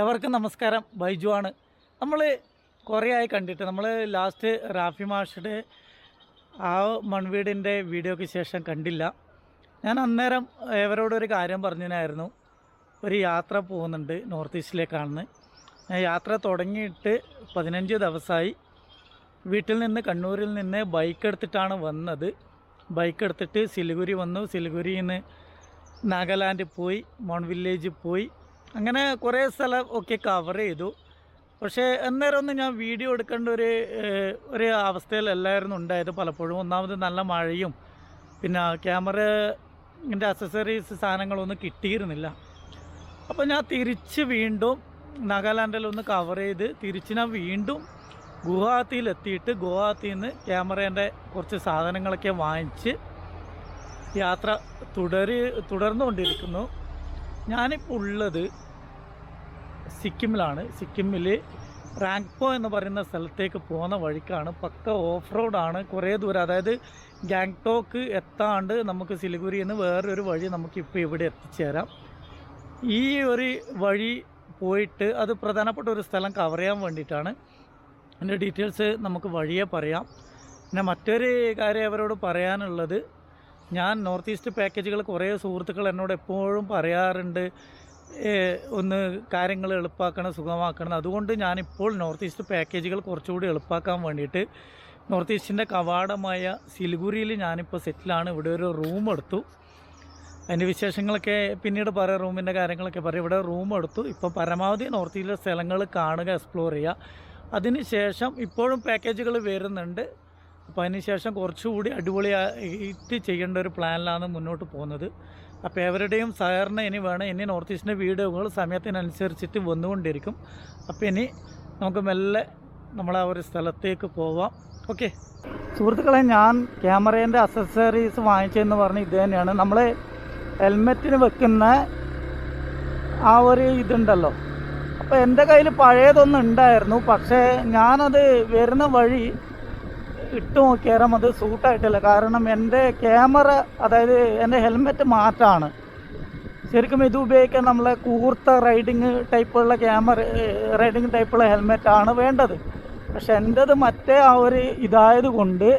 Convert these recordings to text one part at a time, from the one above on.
എവർക്കും നമസ്കാരം. ബൈജു ആണ്. നമ്മൾ കുറേ ആയി കണ്ടിട്ട് നമ്മൾ ലാസ്റ്റ് റാഫി മാഷുടെ ആ മൺവീടിന്റെ വീഡിയോയ്ക്ക് ശേഷം കണ്ടില്ല. ഞാൻ അന്നേരം ഇവരോടൊരു കാര്യം പറഞ്ഞതിനായിരുന്നു ഒരു യാത്ര പോകുന്നുണ്ട് നോർത്ത് ഈസ്റ്റിലേക്കാണെന്ന്. ഞാൻ യാത്ര തുടങ്ങിയിട്ട് പതിനഞ്ച് ദിവസമായി വീട്ടിൽ നിന്ന് കണ്ണൂരിൽ നിന്ന് ബൈക്ക് എടുത്തിട്ടാണ് വന്നത്. ബൈക്ക് എടുത്തിട്ട് സിലിഗുരി വന്നു. സിലിഗുരിയിൽ നിന്ന് നാഗാലാൻഡ് പോയി മോൺ വില്ലേജ് പോയി. അങ്ങനെ കുറേ സ്ഥലം ഒക്കെ കവർ ചെയ്തു. പക്ഷേ അന്നേരം ഒന്നും ഞാൻ വീഡിയോ എടുക്കേണ്ട ഒരു ഒരു അവസ്ഥയിലല്ലായിരുന്നു ഉണ്ടായത്. പലപ്പോഴും ഒന്നാമത് നല്ല മഴയും പിന്നെ ക്യാമറ എന്റെ അക്സസറീസ് സാധനങ്ങളൊന്നും കിട്ടിയിരുന്നില്ല. അപ്പോൾ ഞാൻ തിരിച്ച് വീണ്ടും നാഗാലാൻഡിൽ ഒന്ന് കവർ ചെയ്ത് തിരിച്ച് ഞാൻ വീണ്ടും ഗുവാഹത്തിയിലെത്തിയിട്ട് ഗുവാഹത്തിയിൽ നിന്ന് ക്യാമറേന്റെ കുറച്ച് സാധനങ്ങളൊക്കെ വാങ്ങിച്ച് യാത്ര തുടര് തുടർന്നുകൊണ്ടിരിക്കുന്നു. ഞാനിപ്പോൾ ഉള്ളത് സിക്കിമിലാണ്. സിക്കിമിൽ റാങ്ക്പോ എന്ന് പറയുന്ന സ്ഥലത്തേക്ക് പോകുന്ന വഴിക്കാണ്. പക്ക ഓഫ് റോഡാണ് കുറേ ദൂരം അതായത് ഗാങ്ടോക്ക് എത്താണ്ട് നമുക്ക് സിലിഗുരിയിൽ നിന്ന് വേറൊരു വഴി നമുക്കിപ്പോൾ ഇവിടെ എത്തിച്ചേരാം. ഈ ഒരു വഴി പോയിട്ട് അത് പ്രധാനപ്പെട്ട ഒരു സ്ഥലം കവർ ചെയ്യാൻ വേണ്ടിയിട്ടാണ്. അതിന്റെ ഡീറ്റെയിൽസ് നമുക്ക് വഴിയെ പറയാം. പിന്നെ മറ്റൊരു കാര്യം അവരോട് പറയാനുള്ളത് ഞാൻ നോർത്ത് ഈസ്റ്റ് പാക്കേജുകൾ കുറേ സുഹൃത്തുക്കൾ എന്നോട് എപ്പോഴും പറയാറുണ്ട് ഒന്ന് കാര്യങ്ങൾ എളുപ്പമാക്കണം സുഖമാക്കണം അതുകൊണ്ട് ഞാനിപ്പോൾ നോർത്ത് ഈസ്റ്റ് പാക്കേജുകൾ കുറച്ചുകൂടി എളുപ്പാക്കാൻ വേണ്ടിയിട്ട് നോർത്ത് ഈസ്റ്റിന്റെ കവാടമായ സിലിഗുരിയിൽ ഞാനിപ്പോൾ സെറ്റിലാണ്. ഇവിടെ ഒരു റൂം എടുത്തു. അതിന്റെ വിശേഷങ്ങളൊക്കെ പിന്നീട് പറയാം റൂമിന്റെ കാര്യങ്ങളൊക്കെ പറയാം. ഇവിടെ റൂം എടുത്തു. ഇപ്പോൾ പരമാവധി നോർത്ത് ഈസ്റ്റിലെ സ്ഥലങ്ങൾ കാണുക എക്സ്പ്ലോർ ചെയ്യുക. അതിന് ശേഷം ഇപ്പോഴും പാക്കേജുകൾ വരുന്നുണ്ട്. അപ്പോൾ അതിനുശേഷം കുറച്ചുകൂടി അടിപൊളിയായിട്ട് ചെയ്യേണ്ട ഒരു പ്ലാനിലാണ് മുന്നോട്ട് പോകുന്നത്. അപ്പോൾ എവരുടെയും സഹകരണം ഇനി വേണം. ഇനി നോർത്ത് ഈസ്റ്റിന്റെ വീഡിയോകൾ സമയത്തിനനുസരിച്ചിട്ട് വന്നുകൊണ്ടിരിക്കും. അപ്പോൾ ഇനി നമുക്ക് മെല്ലെ നമ്മൾ ആ ഒരു സ്ഥലത്തേക്ക് പോവാം. ഓക്കെ. സുഹൃത്തുക്കളെ ഞാൻ ക്യാമറേന്റെ അസസറീസ് വാങ്ങിച്ചതെന്ന് പറഞ്ഞ് ഇത് തന്നെയാണ്. നമ്മൾ ഹെൽമെറ്റിന് വെക്കുന്ന ആ ഒരു ഇതുണ്ടല്ലോ. അപ്പോൾ എന്റെ കയ്യിൽ പഴയതൊന്നും ഉണ്ടായിരുന്നു പക്ഷേ ഞാനത് വരുന്ന വഴി ഇട്ട് നോക്കിയാലും അത് സൂട്ടായിട്ടില്ല കാരണം എന്റെ ക്യാമറ അതായത് എന്റെ ഹെൽമെറ്റ് മാറ്റാണ്. ശരിക്കും ഇത് ഉപയോഗിക്കാൻ നമ്മളെ കൂർത്ത റൈഡിങ് ടൈപ്പുള്ള ക്യാമറ റൈഡിങ് ടൈപ്പുള്ള ഹെൽമെറ്റാണ് വേണ്ടത്. പക്ഷെ എന്റേത് മറ്റേ ആ ഒരു ഇതായത് കൊണ്ട്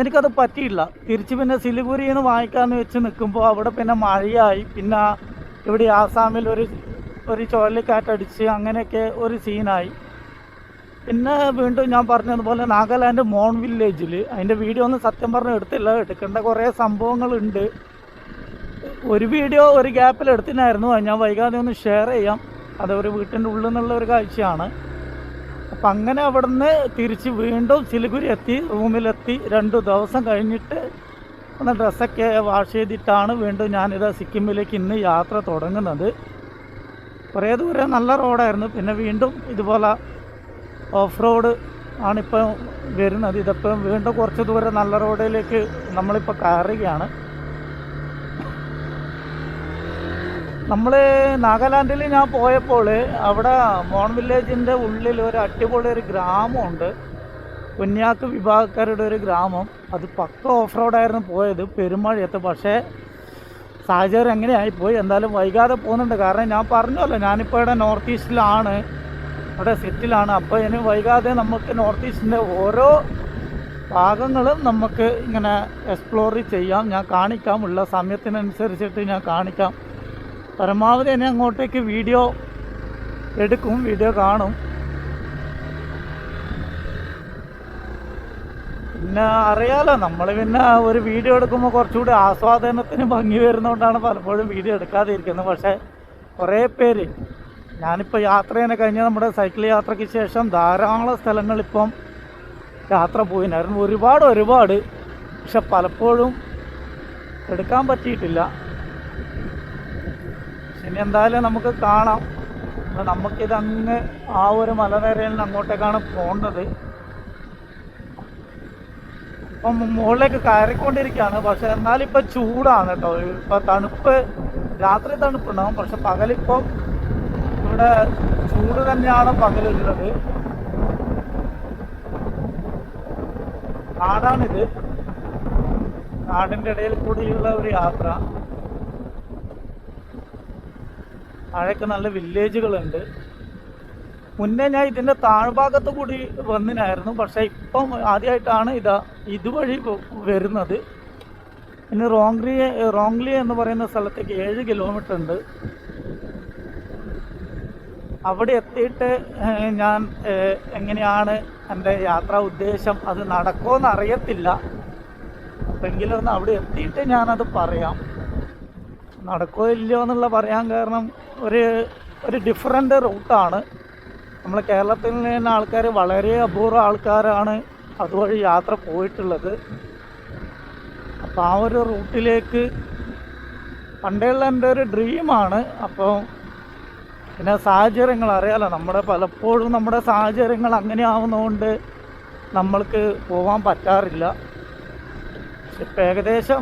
എനിക്കത് പറ്റിയില്ല. തിരിച്ച് പിന്നെ സിലിഗുരിയിൽ നിന്ന് വാങ്ങിക്കാമെന്ന് വെച്ച് നിൽക്കുമ്പോൾ അവിടെ പിന്നെ മഴയായി. പിന്നെ ഇവിടെ ആസാമിൽ ഒരു ഒരു ചുഴലിക്കാറ്റടിച്ച് അങ്ങനെയൊക്കെ ഒരു സീനായി പിന്നെ വീണ്ടും ഞാൻ പറഞ്ഞതുപോലെ നാഗാലാൻഡ് മോൺ വില്ലേജിൽ അതിന്റെ വീഡിയോ ഒന്നും സത്യം പറഞ്ഞ് എടുത്തില്ല എടുക്കേണ്ട കുറേ സംഭവങ്ങളുണ്ട്. ഒരു വീഡിയോ ഒരു ഗ്യാപ്പിൽ എടുത്തിനായിരുന്നു അത് ഞാൻ വൈകാതെ ഒന്ന് ഷെയർ ചെയ്യാം. അത് ഒരു വീട്ടിന്റെ ഉള്ളിൽ നിന്നുള്ള ഒരു കാഴ്ചയാണ്. അപ്പം അങ്ങനെ അവിടുന്ന് തിരിച്ച് വീണ്ടും സിലിഗുരി എത്തി റൂമിലെത്തി. രണ്ട് ദിവസം കഴിഞ്ഞിട്ട് ഒന്ന് ഡ്രസ്സൊക്കെ വാഷ് ചെയ്തിട്ടാണ് വീണ്ടും ഞാനിത് സിക്കിമിലേക്ക് ഇന്ന് യാത്ര തുടങ്ങുന്നത്. കുറേ ദൂരെ നല്ല റോഡായിരുന്നു പിന്നെ വീണ്ടും ഇതുപോലെ ഓഫ് റോഡ് ആണിപ്പോൾ വരുന്നത്. ഇതിപ്പം വീണ്ടും കുറച്ച് ദൂരം നല്ല റോഡിലേക്ക് നമ്മളിപ്പോൾ കയറുകയാണ്. നമ്മൾ നാഗാലാൻഡിൽ ഞാൻ പോയപ്പോൾ അവിടെ മോൺ വില്ലേജിന്റെ ഉള്ളിൽ ഒരു അടിപൊളി ഒരു ഗ്രാമമുണ്ട്. കുഞ്ഞാക്ക് വിഭാഗക്കാരുടെ ഒരു ഗ്രാമം. അത് പക്ക ഓഫ് റോഡായിരുന്നു പോയത് പെരുമഴയത്ത്. പക്ഷേ സാഹചര്യം എങ്ങനെയായിപ്പോയി? എന്തായാലും വൈകാതെ പോകുന്നുണ്ട്. കാരണം ഞാൻ പറഞ്ഞല്ലോ ഞാനിപ്പോൾ ഇവിടെ നോർത്ത് ഈസ്റ്റിലാണ്. അവിടെ സെറ്റിലാണ്. അപ്പോൾ ഇനി വൈകാതെ നമുക്ക് നോർത്ത് ഈസ്റ്റിന്റെ ഓരോ ഭാഗങ്ങളും നമുക്ക് ഇങ്ങനെ എക്സ്പ്ലോർ ചെയ്യാം. ഞാൻ കാണിക്കാം. ഉള്ള സമയത്തിനനുസരിച്ചിട്ട് ഞാൻ കാണിക്കാം. പരമാവധി എന്നെ അങ്ങോട്ടേക്ക് വീഡിയോ എടുക്കും. വീഡിയോ കാണും. പിന്നെ അറിയാലോ നമ്മൾ പിന്നെ ഒരു വീഡിയോ എടുക്കുമ്പോൾ കുറച്ചുകൂടി ആസ്വാദനത്തിന് ഭംഗി വരുന്നതുകൊണ്ടാണ് പലപ്പോഴും വീഡിയോ എടുക്കാതെ ഇരിക്കുന്നത് പക്ഷേ കുറേ പേര് ഞാനിപ്പോൾ യാത്ര ചെയ്യുന്ന കഴിഞ്ഞ നമ്മുടെ സൈക്കിൾ യാത്രയ്ക്ക് ശേഷം ധാരാളം സ്ഥലങ്ങളിപ്പം യാത്ര പോയിനായിരുന്നു ഒരുപാട് ഒരുപാട്. പക്ഷെ പലപ്പോഴും എടുക്കാൻ പറ്റിയിട്ടില്ല. ഇനി എന്തായാലും നമുക്ക് കാണാം. നമുക്കിതങ്ങ് ആ ഒരു മലനിരയിൽ നിന്ന് അങ്ങോട്ടേക്കാണ് പോകേണ്ടത്. ഇപ്പം മുകളിലേക്ക് കയറിക്കൊണ്ടിരിക്കുകയാണ്. പക്ഷെ എന്നാലിപ്പോൾ ചൂടാണ് കേട്ടോ. ഇപ്പം തണുപ്പ് രാത്രി തണുപ്പുണ്ടാവും. പക്ഷെ പകലിപ്പം ഇവിടെ ചൂട് തന്നെയാണ് പകലുള്ളത്. കാടാണിത്. കാടിന്റെ ഇടയിൽ കൂടിയുള്ള ഒരു യാത്ര. താഴേക്ക് നല്ല വില്ലേജുകളുണ്ട്. മുന്നേ ഞാൻ ഇതിന്റെ താഴ്ഭാഗത്ത് കൂടി വന്നിനായിരുന്നു. പക്ഷേ ഇപ്പം ആദ്യമായിട്ടാണ് ഇതാ ഇതുവഴി വരുന്നത്. ഇനി റോങ്ലി റോങ്ലി എന്ന് പറയുന്ന സ്ഥലത്തേക്ക് ഏഴ് കിലോമീറ്റർ ഉണ്ട്. അവിടെ എത്തിയിട്ട് ഞാൻ എങ്ങനെയാണ് എന്റെ യാത്രാ ഉദ്ദേശം? അത് നടക്കുമെന്ന് അറിയത്തില്ല. അപ്പെങ്കിലും ഒന്ന് അവിടെ എത്തിയിട്ട് ഞാനത് പറയാം. നടക്കോ ഇല്ലയോ എന്നുള്ള പറയാൻ കാരണം ഒരു ഒരു ഡിഫറെന്റ് റൂട്ടാണ് നമ്മൾ കേരളത്തിൽ നിന്ന് ആൾക്കാർ വളരെ അപൂർവ ആൾക്കാരാണ് അതുവഴി യാത്ര പോയിട്ടുള്ളത്. അപ്പോൾ ആ ഒരു റൂട്ടിലേക്ക് പണ്ടേയുള്ള എന്റെ ഒരു ഡ്രീമാണ് അപ്പോൾ പിന്നെ സാഹചര്യങ്ങൾ അറിയാലോ നമ്മുടെ പലപ്പോഴും നമ്മുടെ സാഹചര്യങ്ങൾ അങ്ങനെ ആവുന്നതുകൊണ്ട് നമ്മൾക്ക് പോകാൻ പറ്റാറില്ല. ഇപ്പം ഏകദേശം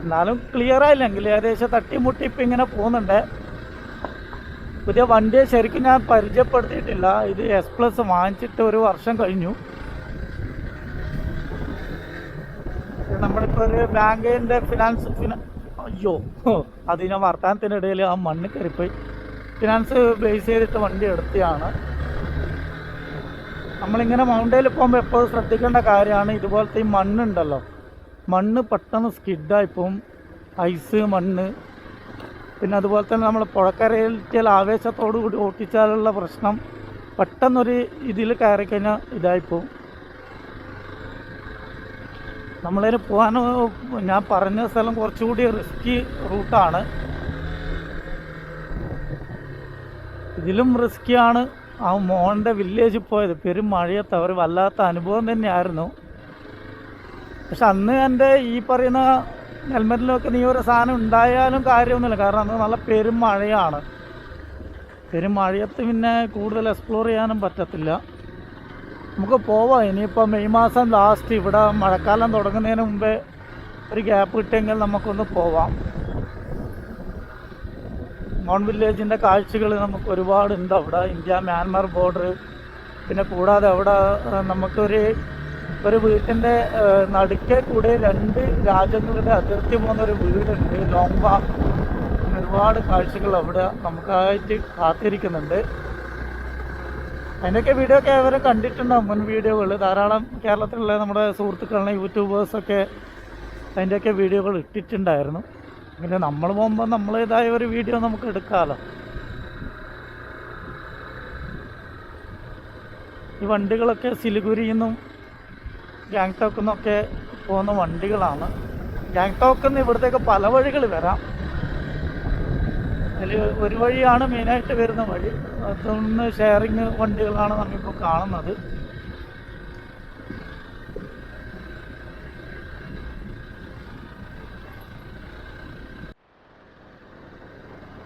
എന്നാലും ക്ലിയർ ആയില്ലെങ്കിൽ ഏകദേശം തട്ടിമുട്ടി ഇപ്പം ഇങ്ങനെ പോകുന്നുണ്ട്. പുതിയ വണ്ടിയെ ശരിക്കും ഞാൻ പരിചയപ്പെടുത്തിയിട്ടില്ല. ഇത് എസ് പ്ലസ് വാങ്ങിച്ചിട്ട് ഒരു വർഷം കഴിഞ്ഞു. നമ്മളിപ്പോൾ ഒരു ബാങ്കിന്റെ ഫിനാൻസ് ഫിനാ അയ്യോ അത് ഞാൻ വർത്താനത്തിനിടയിൽ ആ മണ്ണ് കയറിപ്പോയി. ഫിനാൻസ് ബേസ് ചെയ്തിട്ട് വണ്ടി എടുത്തതാണ് നമ്മളിങ്ങനെ മൗണ്ടയിൽ പോകുമ്പോൾ എപ്പോഴും ശ്രദ്ധിക്കേണ്ട കാര്യമാണ് ഇതുപോലത്തെ ഈ മണ്ണുണ്ടല്ലോ. മണ്ണ് പെട്ടെന്ന് സ്കിഡായിപ്പോവും ഐസ് മണ്ണ്. പിന്നെ അതുപോലെ തന്നെ നമ്മൾ പുഴക്കരയിൽ ആവേശത്തോടു കൂടി ഓട്ടിച്ചാലുള്ള പ്രശ്നം പെട്ടെന്നൊരു ഇതിൽ കയറിക്കഴിഞ്ഞാൽ ഇതായിപ്പോവും നമ്മളതിന് പോകാൻ ഞാൻ പറഞ്ഞ സ്ഥലം കുറച്ചുകൂടി റിസ്കി റൂട്ടാണ് ഇതിലും റിസ്ക്കിയാണ് ആ മോന്റെ വില്ലേജിൽ പോയത്. പെരും മഴയത്ത് അവർ വല്ലാത്ത അനുഭവം തന്നെയായിരുന്നു. പക്ഷെ അന്ന് എന്റെ ഈ പറയുന്ന ഹെൽമെറ്റിലൊക്കെ നീ ഒരു സാധനം ഉണ്ടായാലും കാര്യമൊന്നുമില്ല. കാരണം അന്ന് നല്ല പെരും മഴയാണ്. പെരും മഴയത്ത് പിന്നെ കൂടുതൽ എക്സ്പ്ലോർ ചെയ്യാനും പറ്റത്തില്ല. നമുക്ക് പോവാം. ഇനിയിപ്പോൾ മെയ് മാസം ലാസ്റ്റ് ഇവിടെ മഴക്കാലം തുടങ്ങുന്നതിന് മുമ്പേ ഒരു ഗ്യാപ്പ് കിട്ടിയെങ്കിൽ നമുക്കൊന്ന് പോവാം. മോൺ വില്ലേജിന്റെ കാഴ്ചകൾ നമുക്ക് ഒരുപാടുണ്ട് അവിടെ. ഇന്ത്യ മ്യാൻമാർ ബോർഡർ പിന്നെ കൂടാതെ അവിടെ നമുക്കൊരു ഒരു വീട്ടിന്റെ നടുക്കെ കൂടെ രണ്ട് രാജ്യങ്ങളുടെ അതിർത്തി പോകുന്ന ഒരു വീടുണ്ട് ലോങ്ബ ഒരുപാട് കാഴ്ചകൾ അവിടെ നമുക്കായിട്ട് കാത്തിരിക്കുന്നുണ്ട്. അതിന്റെയൊക്കെ വീഡിയോ ഒക്കെ അവരെ കണ്ടിട്ടുണ്ടാവും. മുൻ വീഡിയോകൾ ധാരാളം കേരളത്തിലുള്ള നമ്മുടെ സുഹൃത്തുക്കളെ യൂട്യൂബേഴ്സൊക്കെ അതിന്റെയൊക്കെ വീഡിയോകൾ ഇട്ടിട്ടുണ്ടായിരുന്നു. പിന്നെ നമ്മൾ പോകുമ്പോൾ നമ്മളേതായ ഒരു വീഡിയോ നമുക്ക് എടുക്കാമല്ലോ ഈ വണ്ടികളൊക്കെ സിലിഗുരിയിൽ നിന്നും ഗാങ്ടോക്കിൽ നിന്നൊക്കെ പോകുന്ന വണ്ടികളാണ്. ഗാങ്ടോക്കിൽ നിന്ന് ഇവിടത്തേക്ക് പല വഴികൾ വരാം. അതിൽ ഒരു വഴിയാണ് മെയിനായിട്ട് വരുന്ന വഴി. അതൊന്ന് ഷെയറിങ് വണ്ടികളാണ് നമ്മളിപ്പോൾ കാണുന്നത്.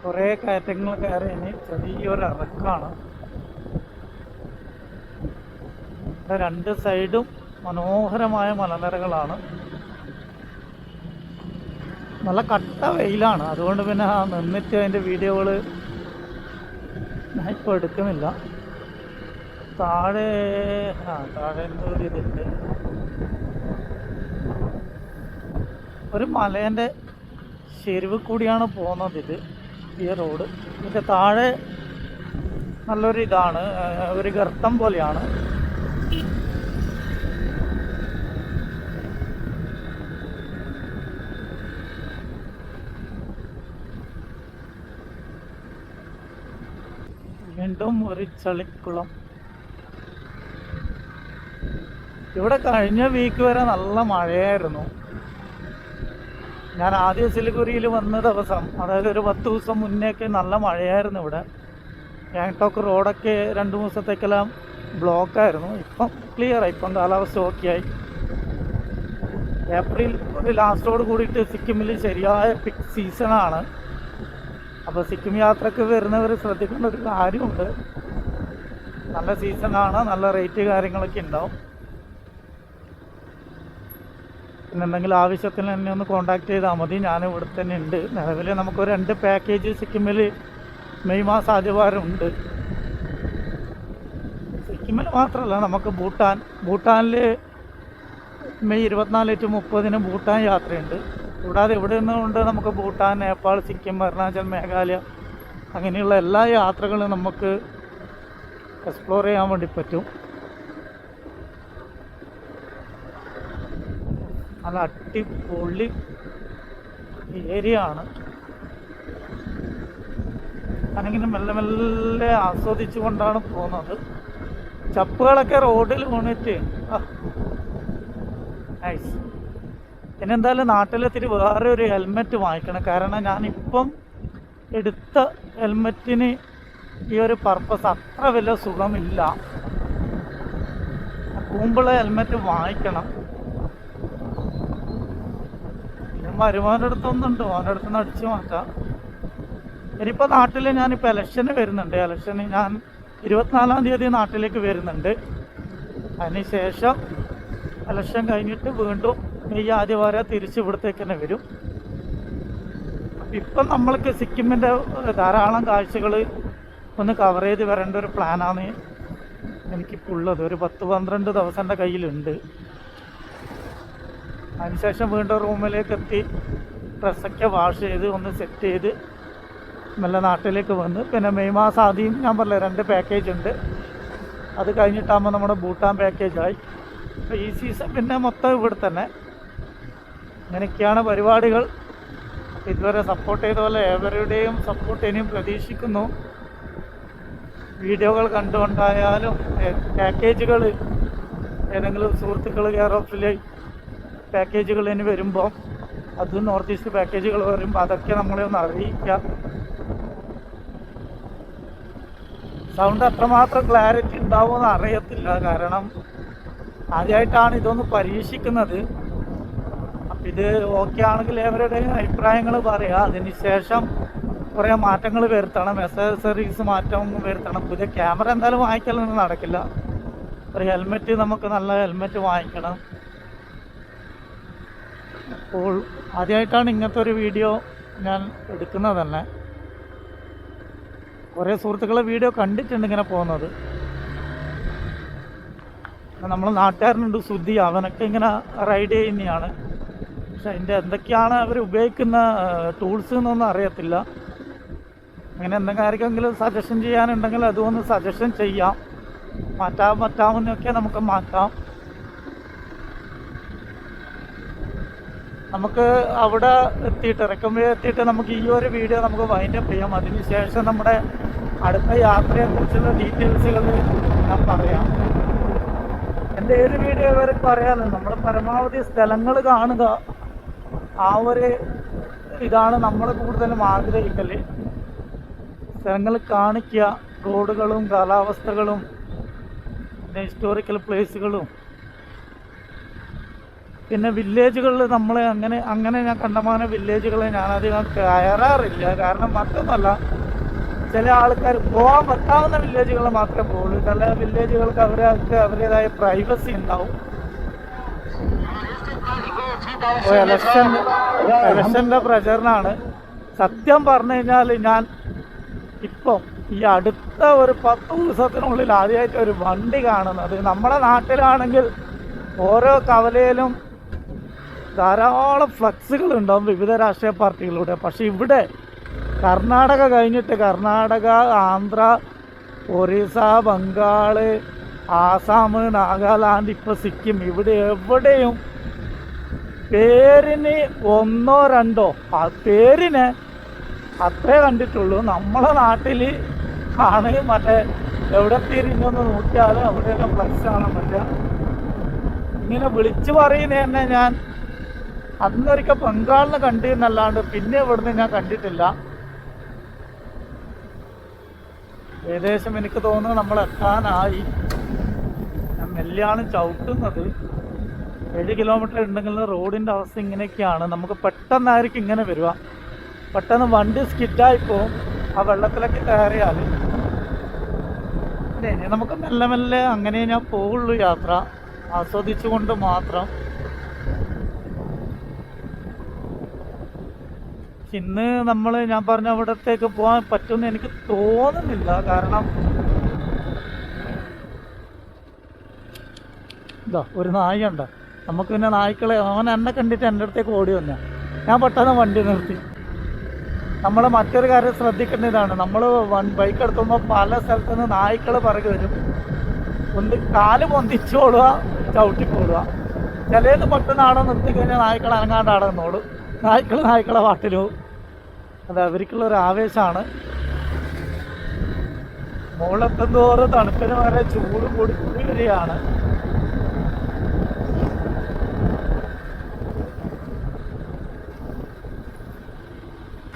കുറേ കയറ്റങ്ങൾ കയറി ഇനി ചെറിയൊരു ഇറക്കാണ് ഇവിടെ രണ്ട് സൈഡും മനോഹരമായ മലനിരകളാണ്. നല്ല കട്ട വെയിലാണ്. അതുകൊണ്ട് പിന്നെ ആ നിന്നിട്ട് അതിന്റെ വീഡിയോകൾ ഞാൻ ഇപ്പോൾ എടുക്കുന്നില്ല താഴെ ആ താഴെ എന്തോ ഇതുണ്ട്. ഒരു മലേന്റെ ചെരുവ് കൂടിയാണ് പോകുന്നത് ഇത് ഈ റോഡ്. ഇതിന്റെ താഴെ നല്ലൊരു ഇതാണ് ഒരു ഗർത്തം പോലെയാണ്. വീണ്ടും ഒരു ചളിക്കുളം. ഇവിടെ കഴിഞ്ഞ വീക്ക് വരെ നല്ല മഴയായിരുന്നു. ഞാൻ ആദ്യം സിലിഗുരിയിൽ വന്ന ദിവസം അതായത് ഒരു പത്ത് ദിവസം മുന്നേക്ക് നല്ല മഴയായിരുന്നു ഇവിടെ. ഗാങ്ടോക്ക് റോഡൊക്കെ രണ്ട് ദിവസത്തേക്കെല്ലാം ബ്ലോക്കായിരുന്നു. ഇപ്പം ക്ലിയറായി ഇപ്പം കാലാവസ്ഥ ഓക്കെ ആയി. ഏപ്രിൽ ഒരു ലാസ്റ്റോട് കൂടിയിട്ട് സിക്കിമിൽ ശരിയായ പിക് സീസണാണ് അപ്പോൾ സിക്കിം യാത്രയ്ക്ക് വരുന്നവർ ശ്രദ്ധിക്കേണ്ട ഒരു കാര്യമുണ്ട്. നല്ല സീസണാണ് നല്ല റേറ്റ് കാര്യങ്ങളൊക്കെ ഉണ്ടാവും. പിന്നെ എന്തെങ്കിലും ആവശ്യത്തിന് എന്നെ ഒന്ന് കോണ്ടാക്ട് ചെയ്താൽ മതി. ഞാൻ ഇവിടെ തന്നെ ഉണ്ട്. നിലവിൽ നമുക്ക് രണ്ട് പാക്കേജ് സിക്കിമിൽ മെയ് മാസം ആദ്യവാരം ഉണ്ട് സിക്കിമിൽ മാത്രമല്ല നമുക്ക് ഭൂട്ടാൻ. ഭൂട്ടാനിൽ മെയ് ഇരുപത്തിനാല് ടു മുപ്പതിന് ഭൂട്ടാൻ യാത്രയുണ്ട്. കൂടാതെ ഇവിടെ നിന്നുകൊണ്ട് നമുക്ക് ഭൂട്ടാൻ നേപ്പാൾ സിക്കിം അരുണാചൽ മേഘാലയ അങ്ങനെയുള്ള എല്ലാ യാത്രകളും നമുക്ക് എക്സ്പ്ലോർ ചെയ്യാൻ വേണ്ടി പറ്റും. നല്ല അടിപൊളി ഏരിയ ആണ്. ഞാനിങ്ങനെ മെല്ലെ മെല്ലെ ആസ്വദിച്ചു കൊണ്ടാണ് പോകുന്നത്. ചപ്പുകളൊക്കെ റോഡിൽ വീണിട്ട്. നൈസ് പിന്നെ എന്തായാലും നാട്ടിലെത്തിയിട്ട് വേറെ ഒരു ഹെൽമെറ്റ് വാങ്ങിക്കണം. കാരണം ഞാനിപ്പം എടുത്ത ഹെൽമെറ്റിന് ഈ ഒരു പർപ്പസ് അത്ര വലിയ സുഖമില്ല. കൂമ്പുള്ള ഹെൽമെറ്റ് വാങ്ങിക്കണം. മരുമാന്റെ അടുത്തൊന്നുണ്ട് മോന്റെ അടുത്ത് നിന്ന് അടിച്ചു മാറ്റാം. ഇനിയിപ്പോൾ നാട്ടിൽ ഞാനിപ്പോൾ ഇലക്ഷന് വരുന്നുണ്ട്. ഇലക്ഷന് ഞാൻ ഇരുപത്തിനാലാം തീയതി നാട്ടിലേക്ക് വരുന്നുണ്ട്. അതിന് ശേഷം ഇലക്ഷൻ കഴിഞ്ഞിട്ട് വീണ്ടും മെയ് ആദ്യവാര തിരിച്ച് ഇവിടത്തേക്ക് തന്നെ വരും. ഇപ്പം നമ്മൾക്ക് സിക്കിമിന്റെ ധാരാളം കാഴ്ചകൾ ഒന്ന് കവർ ചെയ്ത് വരേണ്ട ഒരു പ്ലാനാണ് എനിക്കിപ്പോൾ ഉള്ളത് ഒരു പത്ത് പന്ത്രണ്ട് ദിവസം എന്റെ കയ്യിലുണ്ട്. അതിനുശേഷം വീണ്ടും റൂമിലേക്ക് എത്തി ഡ്രസ്സൊക്കെ വാഷ് ചെയ്ത് ഒന്ന് സെറ്റ് ചെയ്ത് മെല്ലെ നാട്ടിലേക്ക് വന്ന്. പിന്നെ മെയ് മാസം ആദ്യം ഞാൻ പറഞ്ഞില്ല രണ്ട് പാക്കേജ് ഉണ്ട്. അത് കഴിഞ്ഞിട്ടാകുമ്പോൾ നമ്മുടെ ഭൂട്ടാൻ പാക്കേജായി അപ്പോൾ ഈ സീസൺ പിന്നെ മൊത്തം ഇവിടെ തന്നെ. അങ്ങനെയൊക്കെയാണ് പരിപാടികൾ. ഇതുവരെ സപ്പോർട്ട് ചെയ്ത പോലെ ഏവരുടെയും സപ്പോർട്ട് ഇനിയും പ്രതീക്ഷിക്കുന്നു. വീഡിയോകൾ കണ്ടുകൊണ്ടായാലും പാക്കേജുകൾ ഏതെങ്കിലും സുഹൃത്തുക്കൾ കെയർ ഓഫിലെ പാക്കേജുകൾ ഇനി വരുമ്പോൾ അത് നോർത്ത് ഈസ്റ്റ് പാക്കേജുകൾ വരുമ്പോൾ അതൊക്കെ നമ്മളെ ഒന്ന് അറിയിക്കാം സൗണ്ട് അത്രമാത്രം ക്ലാരിറ്റി ഉണ്ടാവുമെന്ന് അറിയത്തില്ല. കാരണം ആദ്യമായിട്ടാണ് ഇതൊന്ന് പരീക്ഷിക്കുന്നത്. ഇത് ഓക്കെ ആണെങ്കിൽ അവരുടെ അഭിപ്രായങ്ങൾ പറയാം. അതിനുശേഷം കുറേ മാറ്റങ്ങൾ വരുത്തണം. അക്സസറീസ് മാറ്റം വരുത്തണം. പുതിയ ക്യാമറ എന്തായാലും വാങ്ങിക്കലൊന്നും നടക്കില്ല. ഒരു ഹെൽമെറ്റ് നമുക്ക് നല്ല ഹെൽമെറ്റ് വാങ്ങിക്കണം. അപ്പോൾ ആദ്യമായിട്ടാണ് ഇങ്ങനത്തെ ഒരു വീഡിയോ ഞാൻ എടുക്കുന്നത് തന്നെ. കുറേ സുഹൃത്തുക്കളെ വീഡിയോ കണ്ടിട്ടുണ്ട് ഇങ്ങനെ പോകുന്നത്. നമ്മൾ നാട്ടുകാരനുണ്ട് സുദ്ധി അവനൊക്കെ ഇങ്ങനെ റൈഡ് ചെയ്യുന്നതാണ്. പക്ഷെ അതിന്റെ എന്തൊക്കെയാണ് അവർ ഉപയോഗിക്കുന്ന ടൂൾസ് എന്നൊന്നും അറിയത്തില്ല. അങ്ങനെ എന്തെങ്കിലും ആർക്കെങ്കിലും സജഷൻ ചെയ്യാനുണ്ടെങ്കിൽ അതുമൊന്ന് സജഷൻ ചെയ്യാം. മാറ്റാൻ പറ്റാവുന്നൊക്കെ നമുക്ക് മാറ്റാം. നമുക്ക് അവിടെ എത്തിയിട്ട് ഇറക്കുമ്പോൾ എത്തിയിട്ട് നമുക്ക് ഈ ഒരു വീഡിയോ നമുക്ക് വൈൻഡ് വൈൻഡപ്പ് ചെയ്യാം. അതിന് ശേഷം നമ്മുടെ അടുത്ത യാത്രയെക്കുറിച്ചുള്ള ഡീറ്റെയിൽസുകൾ ഞാൻ പറയാം. എന്റെ ഏത് വീഡിയോ വരെ പറയാമല്ലോ നമ്മൾ പരമാവധി സ്ഥലങ്ങൾ കാണുക. ആ ഒരു ഇതാണ് നമ്മൾ കൂടുതലും ആഗ്രഹിക്കൽ സ്ഥലങ്ങൾ കാണിക്കുക റോഡുകളും കാലാവസ്ഥകളും പിന്നെ ഹിസ്റ്റോറിക്കൽ പ്ലേസുകളും പിന്നെ വില്ലേജുകളിൽ നമ്മൾ അങ്ങനെ അങ്ങനെ ഞാൻ കണ്ടമാന വില്ലേജുകൾ ഞാനധികം കയറാറില്ല. കാരണം മറ്റൊന്നല്ല ചില ആൾക്കാർ പോകാൻ പറ്റാവുന്ന വില്ലേജുകളിൽ മാത്രമേ പോകുള്ളൂ ചില വില്ലേജുകൾക്ക് അവർക്ക് അവരുടേതായ പ്രൈവസി ഉണ്ടാവും. എലക്ഷൻ എലക്ഷന്റെ പ്രചരണമാണ് സത്യം പറഞ്ഞു കഴിഞ്ഞാൽ ഞാൻ ഇപ്പം ഈ അടുത്ത ഒരു പത്ത് ദിവസത്തിനുള്ളിൽ ആദ്യമായിട്ട് ഒരു വണ്ടി കാണുന്നത്. നമ്മുടെ നാട്ടിലാണെങ്കിൽ ഓരോ കവലയിലും ധാരാളം ഫ്ലക്സുകൾ ഉണ്ടാവും വിവിധ രാഷ്ട്രീയ പാർട്ടികളുടെ പക്ഷെ ഇവിടെ കർണാടക കഴിഞ്ഞിട്ട് കർണാടക ആന്ധ്ര ഒറീസ ബംഗാൾ ആസാം നാഗാലാൻഡ് ഇപ്പോൾ സിക്കിം ഇവിടെ എവിടെയും പേരിന് ഒന്നോ രണ്ടോ ആ പേരിന് അത്രേ കണ്ടിട്ടുള്ളൂ. നമ്മളെ നാട്ടിൽ ആണ് മറ്റേ എവിടെ തിരിഞ്ഞൊന്ന് നോക്കിയാലും അവിടെയൊക്കെ ഫ്ലക്സ് കാണാൻ പറ്റുക. ഇങ്ങനെ വിളിച്ചു പറയുന്നത് തന്നെ ഞാൻ അന്നൊരിക്കൽ ബംഗാളിനെ കണ്ടിരുന്നല്ലാണ്ട് പിന്നെ ഇവിടുന്ന് ഞാൻ കണ്ടിട്ടില്ല. ഏകദേശം എനിക്ക് തോന്നുന്നു നമ്മൾ എത്താനായി ഞാൻ മെല്ലാണ് ചവിട്ടുന്നത്. ഏഴ് കിലോമീറ്റർ ഉണ്ടെങ്കിൽ റോഡിന്റെ അവസ്ഥ ഇങ്ങനെയൊക്കെയാണ്. നമുക്ക് പെട്ടെന്നായിരിക്കും ഇങ്ങനെ വരിക. പെട്ടെന്ന് വണ്ടി സ്കിഡായി പോവും ആ വെള്ളത്തിലൊക്കെ കയറിയാൽ നമുക്ക് മെല്ലെ മെല്ലെ അങ്ങനെ ഞാൻ പോവുള്ളൂ യാത്ര. ആസ്വദിച്ചുകൊണ്ട് മാത്രം. ഇന്ന് നമ്മൾ ഞാൻ പറഞ്ഞ അവിടത്തേക്ക് പോകാൻ പറ്റുമെന്ന് എനിക്ക് തോന്നുന്നില്ല. കാരണം ഇതാ ഒരു നായ ഉണ്ട് നമുക്ക് പിന്നെ നായ്ക്കളെ അവൻ എന്നെ കണ്ടിട്ട് എന്റെ അടുത്തേക്ക് ഓടി വന്ന. ഞാൻ പെട്ടെന്ന് വണ്ടി നിർത്തി. നമ്മൾ മറ്റൊരു കാര്യം ശ്രദ്ധിക്കേണ്ട ഇതാണ്. നമ്മൾ വൺ ബൈക്ക് എടുക്കുമ്പോൾ പല സ്ഥലത്തു നിന്ന് നായ്ക്കൾ പിറകെ വരും. ഒന്ന് കാൽ പൊന്തിച്ചോളുക ചവിട്ടിപ്പോടുക ചിലത് പെട്ടെന്ന് ആടെ നിർത്തി കഴിഞ്ഞാൽ നായ്ക്കൾ അനങ്ങാണ്ട് ആടെ നിന്നോളും നായ്ക്കൾ നായ്ക്കളെ പാട്ടിലും അത് അവർക്കുള്ള ഒരു ആവേശമാണ്. മുകളെത്തുന്തോറും തണുപ്പിന് വരെ ചൂട് കൂടി കൂടി വരികയാണ്.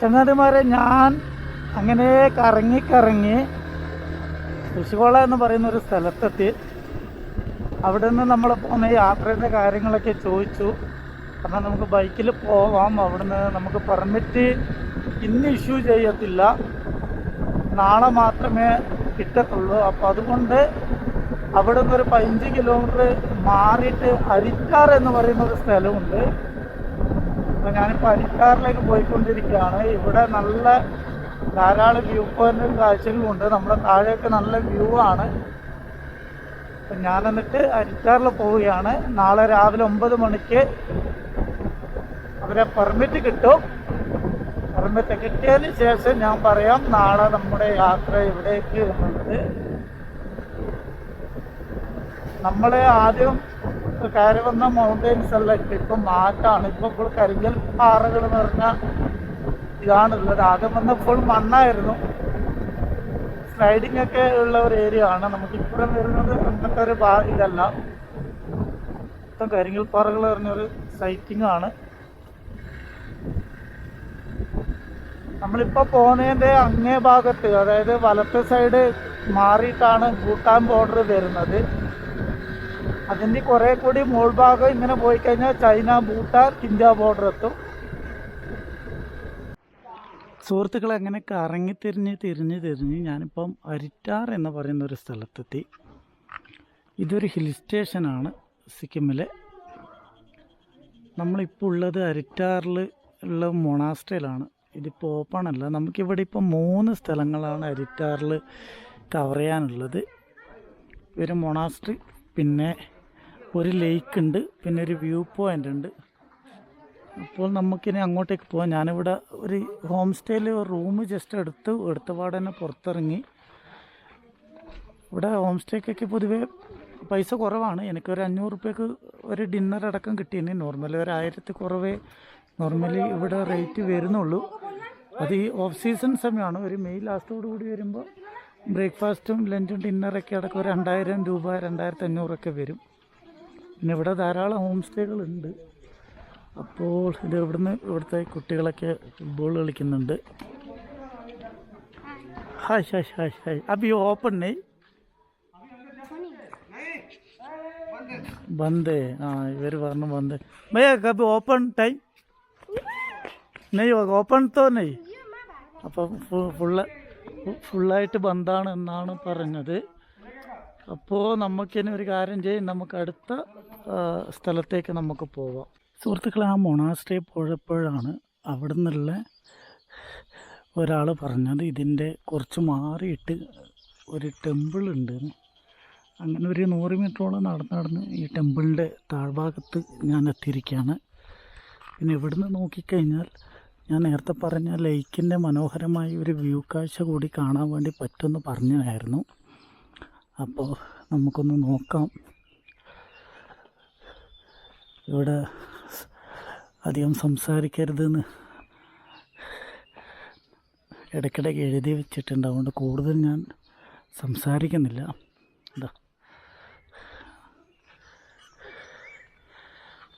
ചങ്ങാതിമാരെ ഞാൻ അങ്ങനെ കറങ്ങി കറങ്ങി കൃഷികോള എന്ന് പറയുന്ന ഒരു സ്ഥലത്തെത്തി. അവിടെ നിന്ന് നമ്മൾ പോകുന്ന യാത്രയുടെ കാര്യങ്ങളൊക്കെ ചോദിച്ചു. കാരണം നമുക്ക് ബൈക്കിൽ പോവാം. അവിടുന്ന് നമുക്ക് പെർമിറ്റ് ഇന്ന് ഇഷ്യൂ ചെയ്യത്തില്ല. നാളെ മാത്രമേ കിട്ടത്തുള്ളൂ. അപ്പം അതുകൊണ്ട് അവിടെ നിന്ന് ഒരു പതിനഞ്ച് കിലോമീറ്റർ മാറിയിട്ട് അരിക്കാർ എന്ന് പറയുന്ന ഒരു സ്ഥലമുണ്ട്. അപ്പോൾ ഞാനിപ്പോൾ അരിക്കാറിലേക്ക് പോയിക്കൊണ്ടിരിക്കുകയാണ്. ഇവിടെ നല്ല ധാരാളം വ്യൂ പോയിന്റും കാഴ്ചകളുമുണ്ട് നമ്മുടെ താഴെയൊക്കെ നല്ല വ്യൂ ആണ്. അപ്പം ഞാൻ എന്നിട്ട് അരിക്കാറിൽ പോവുകയാണ്. നാളെ രാവിലെ ഒമ്പത് മണിക്ക് അവരെ പെർമിറ്റ് കിട്ടും. പെർമിറ്റ് കിട്ടിയതിന് ശേഷം ഞാൻ പറയാം നാളെ നമ്മുടെ യാത്ര എവിടേക്ക് എന്നുള്ളത്. നമ്മളെ ആദ്യം കയറി വന്ന അല്ല എല്ലാം ഇപ്പം മാറ്റാണ്. ഇപ്പം ഇപ്പോൾ കരിങ്കൽ പാറകൾ എന്ന് പറഞ്ഞാൽ ഇതാണുള്ളത്. ആദ്യം വന്ന ഫുൾ മണ്ണായിരുന്നു. സ്ലൈഡിംഗ് ഒക്കെ ഉള്ള ഒരു ഏരിയ ആണ്. നമുക്ക് ഇപ്പുറം വരുന്നത് അങ്ങനത്തെ ഒരു ഇതല്ല. മൊത്തം കരിങ്കൽ പാറകൾ പറഞ്ഞൊരു സൈറ്റിംഗ് ആണ്. നമ്മളിപ്പോ പോകുന്നതിന്റെ അങ്ങേ ഭാഗത്ത് അതായത് വലത്തെ സൈഡ് മാറിയിട്ടാണ് ഭൂട്ടാൻ ബോർഡർ വരുന്നത്. അതിന്റെ കുറേ കൂടി മോൾ ഭാഗം ഇങ്ങനെ പോയി കഴിഞ്ഞാൽ ചൈന ഭൂട്ടാൻ ഇന്ത്യ ബോർഡർ എത്തും. സുഹൃത്തുക്കളെ അങ്ങനെ കറങ്ങി തിരിഞ്ഞ് തിരിഞ്ഞ് തിരിഞ്ഞ് ഞാനിപ്പം അരിറ്റാർ എന്ന് പറയുന്ന ഒരു സ്ഥലത്തെത്തി. ഇതൊരു ഹിൽ സ്റ്റേഷനാണ് സിക്കിമിലെ. നമ്മളിപ്പോൾ ഉള്ളത് അരിറ്റാറിൽ ഉള്ള മൊണാസ്ട്രയിലാണ് ഇതിപ്പോൾ ഓപ്പൺ അല്ല. നമുക്കിവിടെ ഇപ്പോൾ മൂന്ന് സ്ഥലങ്ങളാണ് അരിറ്റാറിൽ കവർ ചെയ്യാനുള്ളത്. ഒരു മൊണാസ്ട്രി പിന്നെ ഒരു ലേക്ക് ഉണ്ട് പിന്നെ ഒരു വ്യൂ പോയിന്റ് ഉണ്ട്. അപ്പോൾ നമുക്കിനി അങ്ങോട്ടേക്ക് പോകാം ഞാനിവിടെ ഒരു ഹോം സ്റ്റേയിൽ ഒരു റൂം ജസ്റ്റ് എടുത്ത് എടുത്തപാടെ തന്നെ പുറത്തിറങ്ങി. ഇവിടെ ഹോം സ്റ്റേക്കൊക്കെ പൊതുവേ പൈസ കുറവാണ്. എനിക്കൊരു അഞ്ഞൂറ് റുപ്യക്ക് ഒരു ഡിന്നർ അടക്കം കിട്ടിയിന്. നോർമലി ഒരു ആയിരത്തി കുറവേ നോർമലി ഇവിടെ റേറ്റ് വരുന്നുള്ളൂ. അത് ഈ ഓഫ് സീസൺ സമയമാണ്. ഒരു മെയ് ലാസ്റ്റോട് കൂടി വരുമ്പോൾ ബ്രേക്ക്ഫാസ്റ്റും ലഞ്ചും ഡിന്നറൊക്കെ അടക്കം ഒരു രണ്ടായിരം രൂപ രണ്ടായിരത്തി അഞ്ഞൂറൊക്കെ വരും. പിന്നെ ഇവിടെ ധാരാളം ഹോം സ്റ്റേകളുണ്ട് അപ്പോൾ ഇത് ഇവിടുന്ന് ഇവിടുത്തെ കുട്ടികളൊക്കെ ഫുട്ബോൾ കളിക്കുന്നുണ്ട്. ഹായ് ഹായ് ഹായ് ഹായ് ഈ ഓപ്പൺ നെയ് ബന്ദേ. ആ ഇവർ പറഞ്ഞു ബന്ദേ. ഭയ്യ അപ്പം ഓപ്പൺ ടൈം നെയ് ഓപ്പൺ തോ നെയ് അപ്പം ഫുള്ള് ഫുള്ളായിട്ട് ബന്ധാണ് എന്നാണ് പറഞ്ഞത്. അപ്പോൾ നമുക്കിനി ഒരു കാര്യം ചെയ്യും. നമുക്ക് അടുത്ത സ്ഥലത്തേക്ക് നമുക്ക് പോവാം. സുഹൃത്തുക്കളെ ആ മൊണാസ്ട്രി പോയപ്പോഴാണ് അവിടെ നിന്നുള്ള ഒരാൾ പറഞ്ഞത് ഇതിന്റെ കുറച്ച് മാറിയിട്ട് ഒരു ടെമ്പിൾ ഉണ്ട്. അങ്ങനെ ഒരു നൂറ് മീറ്ററോളം നടന്ന് നടന്ന് ഈ ടെമ്പിളിന്റെ താഴ്ഭാഗത്ത് ഞാൻ എത്തിയിരിക്കുകയാണ്. പിന്നെ ഇവിടുന്ന് നോക്കിക്കഴിഞ്ഞാൽ ഞാൻ നേരത്തെ പറഞ്ഞ ലേക്കിന്റെ മനോഹരമായ ഒരു വ്യൂ കാഴ്ച കൂടി കാണാൻ വേണ്ടി പറ്റുമെന്ന് പറഞ്ഞതായിരുന്നു. അപ്പോൾ നമുക്കൊന്ന് നോക്കാം. ഇവിടെ അധികം സംസാരിക്കരുതെന്ന് ഇടയ്ക്കിടയ്ക്ക് എഴുതി വെച്ചിട്ടുണ്ട്. അതുകൊണ്ട് കൂടുതൽ ഞാൻ സംസാരിക്കുന്നില്ല. എന്താ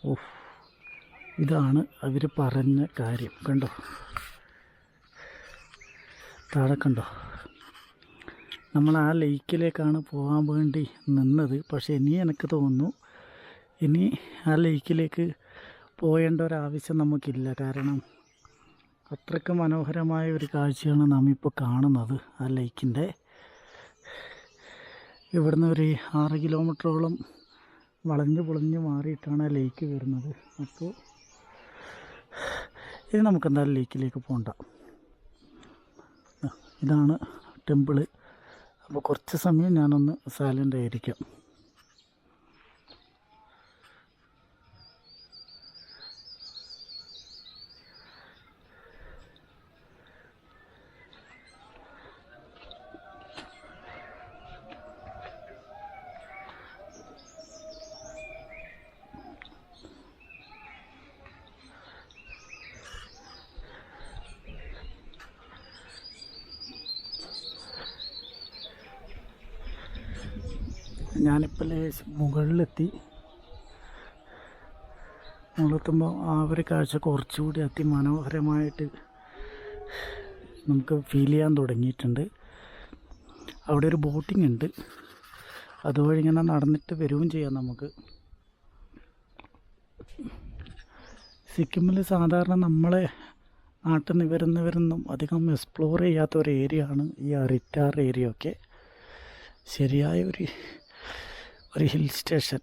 ഓ ഇതാണ് അവർ പറഞ്ഞ കാര്യം. കണ്ടോ? താഴെ കണ്ടോ? നമ്മൾ ആ ലേക്കിലേക്കാണ് പോകാൻ വേണ്ടി നിന്നത്. പക്ഷേ ഇനി എനിക്ക് തോന്നുന്നു ഇനി ആ ലേക്കിലേക്ക് പോകേണ്ട ഒരാവശ്യം നമുക്കില്ല. കാരണം അത്രയ്ക്ക് മനോഹരമായ ഒരു കാഴ്ചയാണ് നാം ഇപ്പോൾ കാണുന്നത് ആ ലേക്കിന്റെ. ഇവിടുന്ന് ഒരു ആറ് കിലോമീറ്ററോളം വളഞ്ഞ് പൊളിഞ്ഞ് മാറിയിട്ടാണ് ആ ലേക്ക് വരുന്നത്. അപ്പോൾ ഇനി നമുക്ക് എന്തായാലും ലേക്കിലേക്ക് പോകണ്ട ഇതാണ് ടെമ്പിൾ. അപ്പോൾ കുറച്ച് സമയം ഞാനൊന്ന് സൈലന്റ് ആയിരിക്കാം. ഞാനിപ്പോൾ ലേശം മുകളിലെത്തി. മുകളിലെത്തുമ്പോൾ ആ ഒരു കാഴ്ച കുറച്ചുകൂടി അതിമനോഹരമായിട്ട് നമുക്ക് ഫീൽ ചെയ്യാൻ തുടങ്ങിയിട്ടുണ്ട്. അവിടെ ഒരു ബോട്ടിംഗ് ഉണ്ട്. അതുവഴി ഇങ്ങനെ നടന്നിട്ട് വരികയും ചെയ്യാം നമുക്ക്. സിക്കിമിൽ സാധാരണ നമ്മളെ നാട്ടിൽ നിന്ന് വരുന്നവരൊന്നും അധികം എക്സ്പ്ലോർ ചെയ്യാത്ത ഒരു ഏരിയ ആണ് ഈ അറിറ്റാർ ഏരിയ ഒക്കെ. ശരിയായ ഒരു ഒരു ഹിൽ സ്റ്റേഷൻ.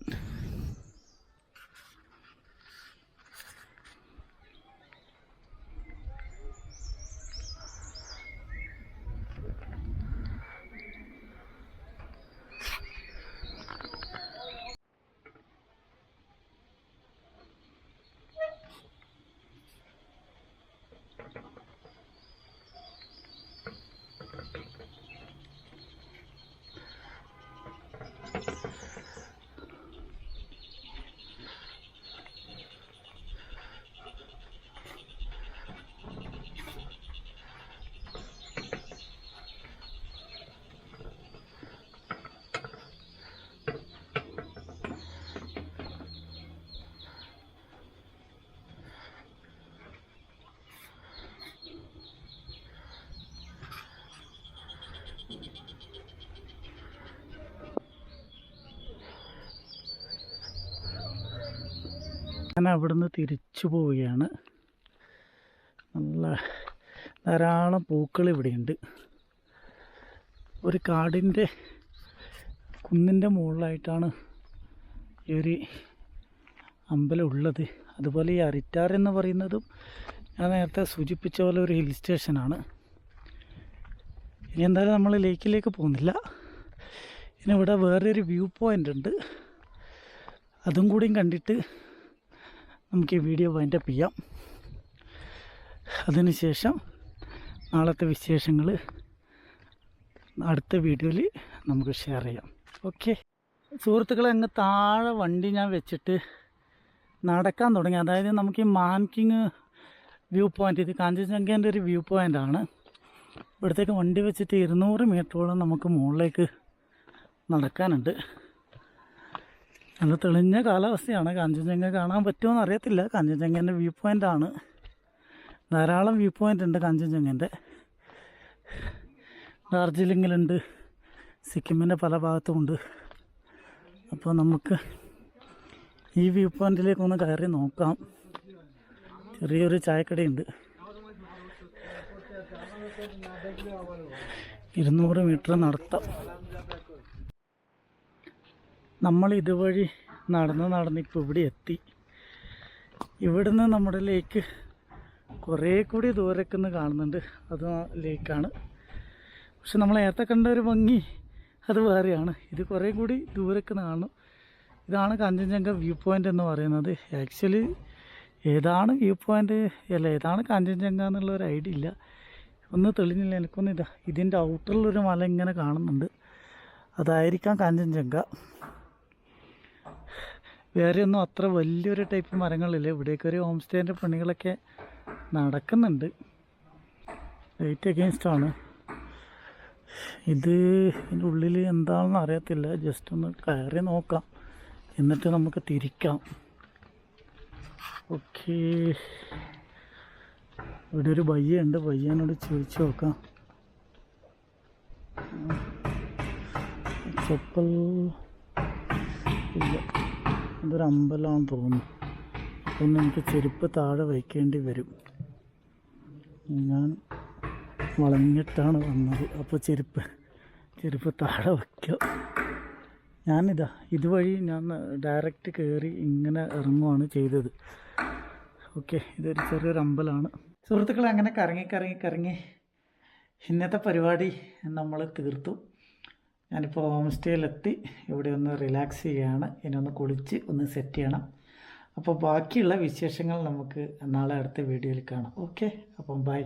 ഞാൻ അവിടുന്ന് തിരിച്ചു പോവുകയാണ്. നല്ല ധാരാളം പൂക്കൾ ഇവിടെയുണ്ട്. ഒരു കാടിന്റെ കുന്നിന്റെ മുകളിലായിട്ടാണ് ഈ ഒരു അമ്പലം ഉള്ളത്. അതുപോലെ ഈ അരിറ്റാർ എന്ന് പറയുന്നതും ഞാൻ നേരത്തെ സൂചിപ്പിച്ച പോലെ ഒരു ഹിൽ സ്റ്റേഷനാണ്. ഇനി എന്തായാലും നമ്മൾ ലേക്കിലേക്ക് പോകുന്നില്ല. ഇനി ഇവിടെ വേറൊരു വ്യൂ പോയിന്റ് ഉണ്ട്. അതും കൂടിയും കണ്ടിട്ട് നമുക്ക് ഈ വീഡിയോ വൈൻഡപ്പ് ചെയ്യാം. അതിനുശേഷം നാളത്തെ വിശേഷങ്ങൾ അടുത്ത വീഡിയോയിൽ നമുക്ക് ഷെയർ ചെയ്യാം. ഓക്കെ സുഹൃത്തുക്കളെ അങ്ങ് താഴെ വണ്ടി ഞാൻ വെച്ചിട്ട് നടക്കാൻ തുടങ്ങി. അതായത് നമുക്ക് ഈ മാൻകിങ് വ്യൂ പോയിന്റ് ഇത് കാഞ്ചൻജംഗേന്റെ ഒരു വ്യൂ പോയിന്റാണ് ഇവിടത്തേക്ക് വണ്ടി വെച്ചിട്ട് ഇരുന്നൂറ് മീറ്ററോളം നമുക്ക് മുകളിലേക്ക് നടക്കാനുണ്ട്. നല്ല തെളിഞ്ഞ കാലാവസ്ഥയാണ്. കാഞ്ചൻജംഗ കാണാൻ പറ്റുമോ അറിയത്തില്ല. കാഞ്ചൻജംഗേന്റെ വ്യൂ ആണ്. ധാരാളം വ്യൂ പോയിന്റ് ഉണ്ട് കാഞ്ചൻജംഗേന്റെ ഡാർജിലിങ്ങിലുണ്ട്. സിക്കിമിന്റെ പല ഭാഗത്തുമുണ്ട്. അപ്പോൾ നമുക്ക് ഈ വ്യൂ പോയിന്റിലേക്ക് ഒന്ന് കയറി നോക്കാം. ചെറിയൊരു ചായക്കടയുണ്ട്. ഇരുന്നൂറ് മീറ്റർ നടത്താം. നമ്മൾ ഇതുവഴി നടന്ന് നടന്ന് ഇപ്പോൾ ഇവിടെ എത്തി. ഇവിടുന്ന് നമ്മുടെ ലേക്ക് കുറേ കൂടി ദൂരേക്കുന്ന് കാണുന്നുണ്ട്. അത് ലേക്കാണ്. പക്ഷെ നമ്മൾ നേരത്തെ കണ്ട ഒരു ഭംഗി അത് വേറെയാണ്. ഇത് കുറേ കൂടി ദൂരേക്കുന്ന് കാണും ഇതാണ് കാഞ്ചൻജംഗ വ്യൂ പോയിന്റ് എന്ന് പറയുന്നത്. ആക്ച്വലി ഏതാണ് വ്യൂ പോയിന്റ് അല്ല ഏതാണ് കാഞ്ചൻജംഗ എന്നുള്ള ഒരു ഐഡിയ ഇല്ല. ഒന്ന് തെളിഞ്ഞില്ല. എനിക്കൊന്നും ഇതാ ഇതിന്റെ ഔട്ടറിലൊരു മല ഇങ്ങനെ കാണുന്നുണ്ട്. അതായിരിക്കാം കാഞ്ചൻജംഗ. വേറെ ഒന്നും അത്ര വലിയൊരു ടൈപ്പ് മരങ്ങളില്ല. ഇവിടേക്ക് ഒരു ഹോം സ്റ്റേന്റെ പണികളൊക്കെ നടക്കുന്നുണ്ട്. ലൈറ്റ് അഗെയിൻസ്റ്റാണ് ഇത് ഇതിന്റെ ഉള്ളിൽ എന്താണെന്ന് അറിയത്തില്ല. ജസ്റ്റ് ഒന്ന് കയറി നോക്കാം. എന്നിട്ട് നമുക്ക് തിരിക്കാം. ഓക്കെ ഇവിടെ ഒരു ബയ്യുണ്ട് ബയ്യനോട് ചോദിച്ചു നോക്കാം. ചെപ്പൽ ഇല്ല. ഇതൊരു അമ്പലമാണെന്ന് തോന്നുന്നു. അപ്പം എനിക്ക് ചെരുപ്പ് താഴെ വയ്ക്കേണ്ടി വരും. ഞാൻ വളഞ്ഞിട്ടാണ് വന്നത്. അപ്പോൾ ചെരുപ്പ് ചെരുപ്പ് താഴെ വയ്ക്കാം ഞാനിതാ ഇതുവഴി ഞാൻ ഡയറക്റ്റ് കയറി ഇങ്ങനെ ഇറങ്ങുവാണ് ചെയ്തത്. ഓക്കെ ഇതൊരു ചെറിയൊരു അമ്പലമാണ്. സുഹൃത്തുക്കളെ അങ്ങനെ കറങ്ങി കറങ്ങി കറങ്ങി ഇന്നത്തെ പരിപാടി നമ്മൾ തീർത്തു. ഞാനിപ്പോൾ ഹോം സ്റ്റേയിലെത്തി ഇവിടെ ഒന്ന് റിലാക്സ് ചെയ്യുകയാണ് ഇനി ഒന്ന് കുളിച്ച് ഒന്ന് സെറ്റ് ചെയ്യണം. അപ്പോൾ ബാക്കിയുള്ള വിശേഷങ്ങൾ നമുക്ക് നാളെ അടുത്ത വീഡിയോയിൽ കാണാം. ഓക്കെ അപ്പം ബൈ